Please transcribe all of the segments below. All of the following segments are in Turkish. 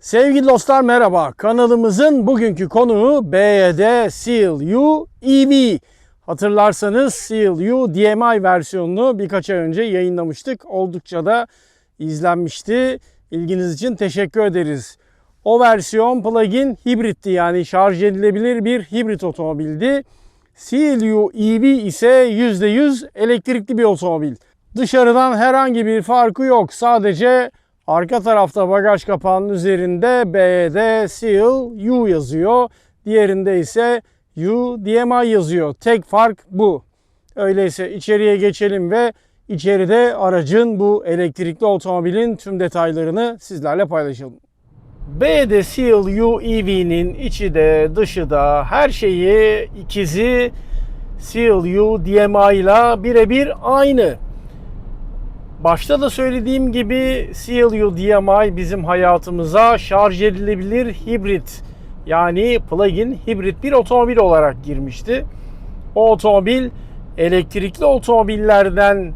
Sevgili dostlar merhaba. Kanalımızın bugünkü konuğu BYD Seal U EV. Hatırlarsanız Seal U DMI versiyonunu birkaç ay önce yayınlamıştık. Oldukça da izlenmişti. İlginiz için teşekkür ederiz. O versiyon plug-in hibritti yani şarj edilebilir bir hibrit otomobildi. CLU EV ise %100 elektrikli bir otomobil. Dışarıdan herhangi bir farkı yok. Sadece arka tarafta bagaj kapağının üzerinde BYD Seal U yazıyor. Diğerinde ise U DMI yazıyor. Tek fark bu. Öyleyse içeriye geçelim ve içeride aracın bu elektrikli otomobilin tüm detaylarını sizlerle paylaşalım. BYD Seal U EV'nin içi de dışı da her şeyi ikizi Seal U DMI ile birebir aynı. Başta da söylediğim gibi CLU DMI bizim hayatımıza şarj edilebilir hibrit yani plug-in hibrit bir otomobil olarak girmişti. O otomobil elektrikli otomobillerden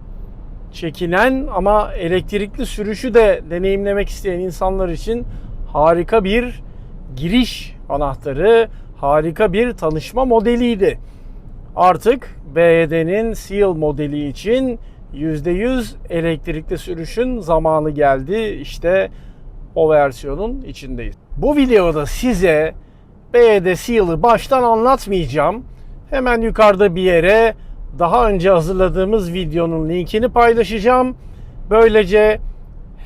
çekinen ama elektrikli sürüşü de deneyimlemek isteyen insanlar için harika bir giriş anahtarı, harika bir tanışma modeliydi. Artık BYD'nin Seal modeli için %100 elektrikli sürüşün zamanı geldi. İşte o versiyonun içindeyiz. Bu videoda size BYD Seal'ı baştan anlatmayacağım. Hemen yukarıda bir yere daha önce hazırladığımız videonun linkini paylaşacağım. Böylece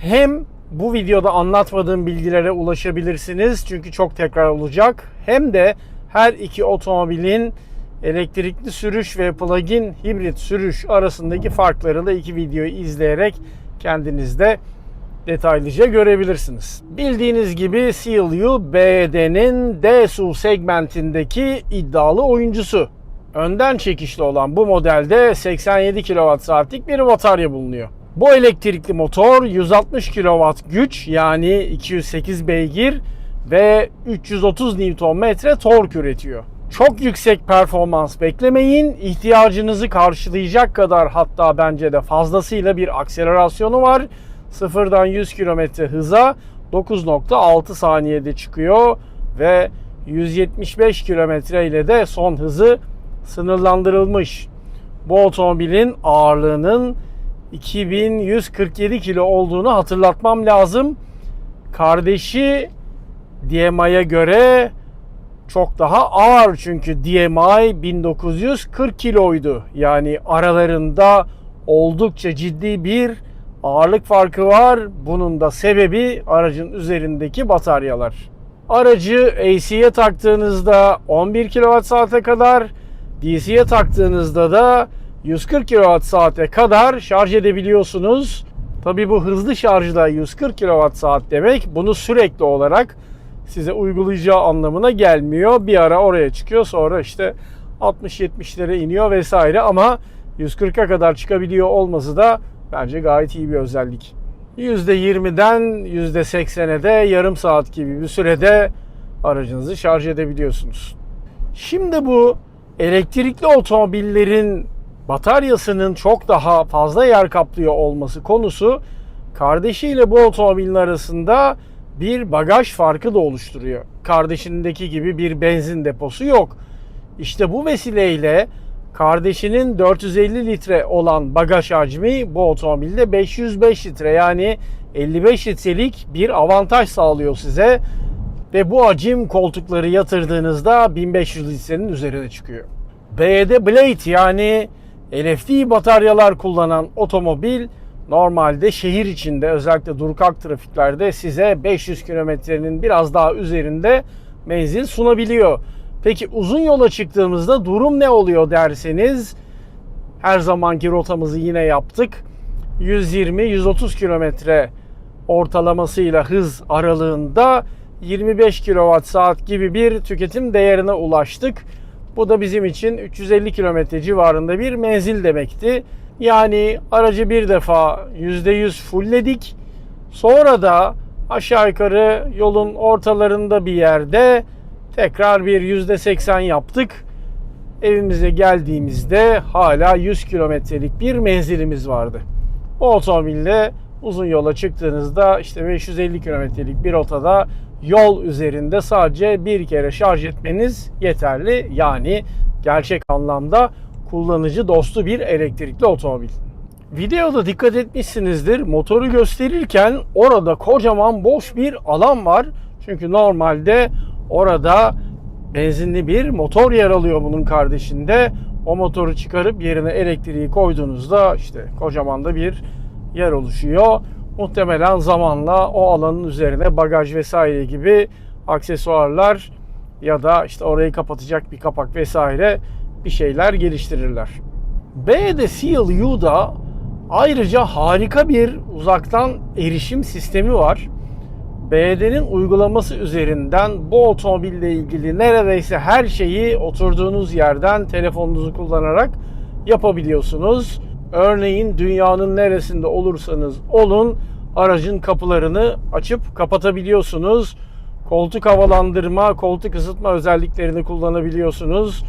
hem bu videoda anlatmadığım bilgilere ulaşabilirsiniz çünkü çok tekrar olacak. Hem de her iki otomobilin elektrikli sürüş ve plug-in hibrit sürüş arasındaki farkları da iki videoyu izleyerek kendiniz de detaylıca görebilirsiniz. Bildiğiniz gibi CLU BYD'nin D-SUV segmentindeki iddialı oyuncusu. Önden çekişli olan bu modelde 87 kWh'lik bir batarya bulunuyor. Bu elektrikli motor 160 kW güç yani 208 beygir ve 330 Nm tork üretiyor. Çok yüksek performans beklemeyin. İhtiyacınızı karşılayacak kadar hatta bence de fazlasıyla bir akselerasyonu var. Sıfırdan 100 km hıza 9.6 saniyede çıkıyor ve 175 km ile de son hızı sınırlandırılmış. Bu otomobilin ağırlığının 2147 kilo olduğunu hatırlatmam lazım. Kardeşi DMI'ye göre çok daha ağır çünkü DMI 1940 kiloydu. Yani aralarında oldukça ciddi bir ağırlık farkı var. Bunun da sebebi aracın üzerindeki bataryalar. Aracı AC'ye taktığınızda 11 kWh'e kadar, DC'ye taktığınızda da 140 kWh'e kadar şarj edebiliyorsunuz. Tabi bu hızlı şarjda 140 kWh demek bunu sürekli olarak size uygulayacağı anlamına gelmiyor. Bir ara oraya çıkıyor sonra işte 60-70'lere iniyor vesaire ama 140'a kadar çıkabiliyor olması da bence gayet iyi bir özellik. %20'den %80'e de yarım saat gibi bir sürede aracınızı şarj edebiliyorsunuz. Şimdi bu elektrikli otomobillerin bataryasının çok daha fazla yer kaplıyor olması konusu kardeşiyle bu otomobilin arasında bir bagaj farkı da oluşturuyor. Kardeşindeki gibi bir benzin deposu yok. İşte bu vesileyle kardeşinin 450 litre olan bagaj hacmi bu otomobilde 505 litre yani 55 litrelik bir avantaj sağlıyor size ve bu hacim koltukları yatırdığınızda 1500 litrenin üzerine çıkıyor. BYD Blade yani LFD bataryalar kullanan otomobil normalde şehir içinde özellikle durkak trafiklerde size 500 kilometrenin biraz daha üzerinde menzil sunabiliyor. Peki uzun yola çıktığımızda durum ne oluyor derseniz her zamanki rotamızı yine yaptık. 120-130 kilometre ortalamasıyla hız aralığında 25 kWh saat gibi bir tüketim değerine ulaştık. Bu da bizim için 350 kilometre civarında bir menzil demekti. Yani aracı bir defa %100 fullledik. Sonra da aşağı yukarı yolun ortalarında bir yerde tekrar bir %80 yaptık. Evimize geldiğimizde hala 100 kilometrelik bir menzilimiz vardı. Bu otomobille uzun yola çıktığınızda işte 550 kilometrelik bir rotada yol üzerinde sadece bir kere şarj etmeniz yeterli. Yani gerçek anlamda kullanıcı dostu bir elektrikli otomobil. Videoda dikkat etmişsinizdir. Motoru gösterirken orada kocaman boş bir alan var. Çünkü normalde orada benzinli bir motor yer alıyor bunun kardeşinde. O motoru çıkarıp yerine elektriği koyduğunuzda işte kocaman da bir yer oluşuyor. Muhtemelen zamanla o alanın üzerine bagaj vesaire gibi aksesuarlar ya da işte orayı kapatacak bir kapak vesaire bir şeyler geliştirirler. B'de CLU'da ayrıca harika bir uzaktan erişim sistemi var. BD'nin uygulaması üzerinden bu otomobille ilgili neredeyse her şeyi oturduğunuz yerden telefonunuzu kullanarak yapabiliyorsunuz. Örneğin dünyanın neresinde olursanız olun aracın kapılarını açıp kapatabiliyorsunuz. Koltuk havalandırma, koltuk ısıtma özelliklerini kullanabiliyorsunuz.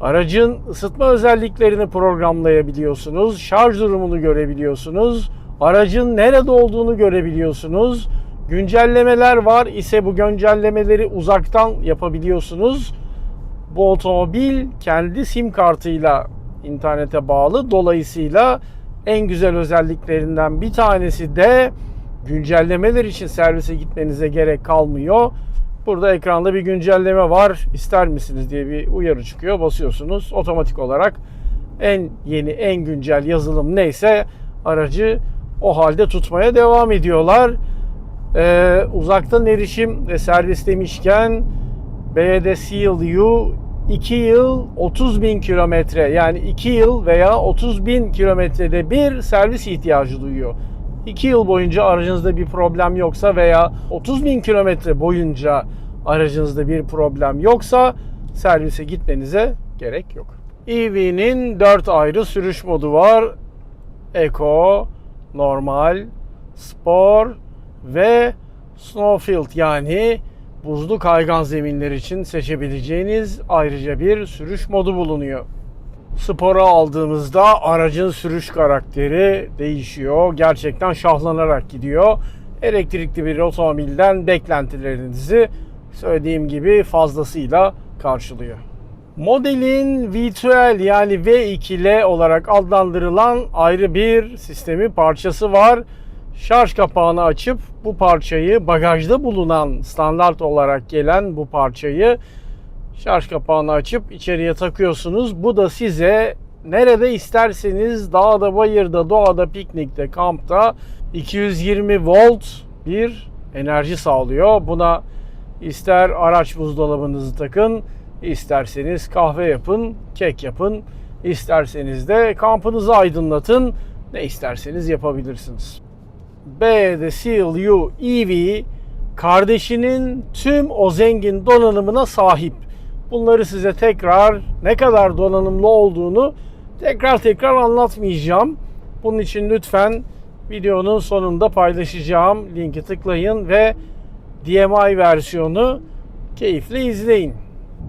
Aracın ısıtma özelliklerini programlayabiliyorsunuz. Şarj durumunu görebiliyorsunuz. Aracın nerede olduğunu görebiliyorsunuz. Güncellemeler var ise bu güncellemeleri uzaktan yapabiliyorsunuz. Bu otomobil kendi sim kartıyla internete bağlı. Dolayısıyla en güzel özelliklerinden bir tanesi de güncellemeler için servise gitmenize gerek kalmıyor. Burada ekranda bir güncelleme var. İster misiniz diye bir uyarı çıkıyor. Basıyorsunuz. Otomatik olarak en yeni, en güncel yazılım neyse aracı o halde tutmaya devam ediyorlar. Ee, uzaktan erişim ve servis demişken BYD CLU 2 yıl 30 bin kilometre yani 2 yıl veya 30 bin kilometrede bir servis ihtiyacı duyuyor. 2 yıl boyunca aracınızda bir problem yoksa veya 30 bin kilometre boyunca aracınızda bir problem yoksa servise gitmenize gerek yok. EV'nin 4 ayrı sürüş modu var. Eco, normal, spor ve snowfield yani buzlu kaygan zeminler için seçebileceğiniz ayrıca bir sürüş modu bulunuyor. Spora aldığımızda aracın sürüş karakteri değişiyor. Gerçekten şahlanarak gidiyor. Elektrikli bir otomobilden beklentilerinizi söylediğim gibi fazlasıyla karşılıyor. Modelin V12 yani V2L olarak adlandırılan ayrı bir sistemi parçası var. Şarj kapağını açıp bu parçayı bagajda bulunan standart olarak gelen bu parçayı şarj kapağını açıp içeriye takıyorsunuz. Bu da size nerede isterseniz dağda, bayırda, doğada, piknikte, kampta 220 volt bir enerji sağlıyor. Buna ister araç buzdolabınızı takın, isterseniz kahve yapın, kek yapın, isterseniz de kampınızı aydınlatın. Ne isterseniz yapabilirsiniz. B'de CLU EV kardeşinin tüm o zengin donanımına sahip. Bunları size tekrar ne kadar donanımlı olduğunu tekrar tekrar anlatmayacağım. Bunun için lütfen videonun sonunda paylaşacağım linki tıklayın ve DMI versiyonu keyifle izleyin.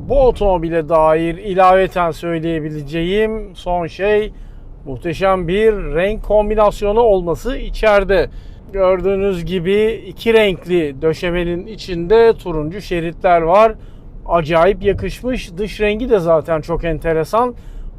Bu otomobile dair ilaveten söyleyebileceğim son şey muhteşem bir renk kombinasyonu olması içeride. Gördüğünüz gibi iki renkli döşemenin içinde turuncu şeritler var. Acayip yakışmış. Dış rengi de zaten çok enteresan.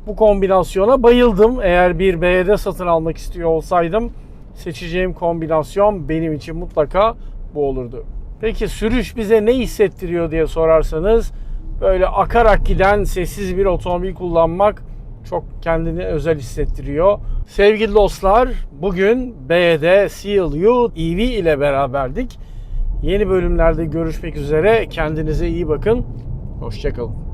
Bu kombinasyona bayıldım. Eğer bir BYD satın almak istiyor olsaydım seçeceğim kombinasyon benim için mutlaka bu olurdu. Peki sürüş bize ne hissettiriyor diye sorarsanız böyle akarak giden sessiz bir otomobil kullanmak çok kendini özel hissettiriyor. Sevgili dostlar bugün BYD CLU EV ile beraberdik. Yeni bölümlerde görüşmek üzere. Kendinize iyi bakın. Hoşçakalın.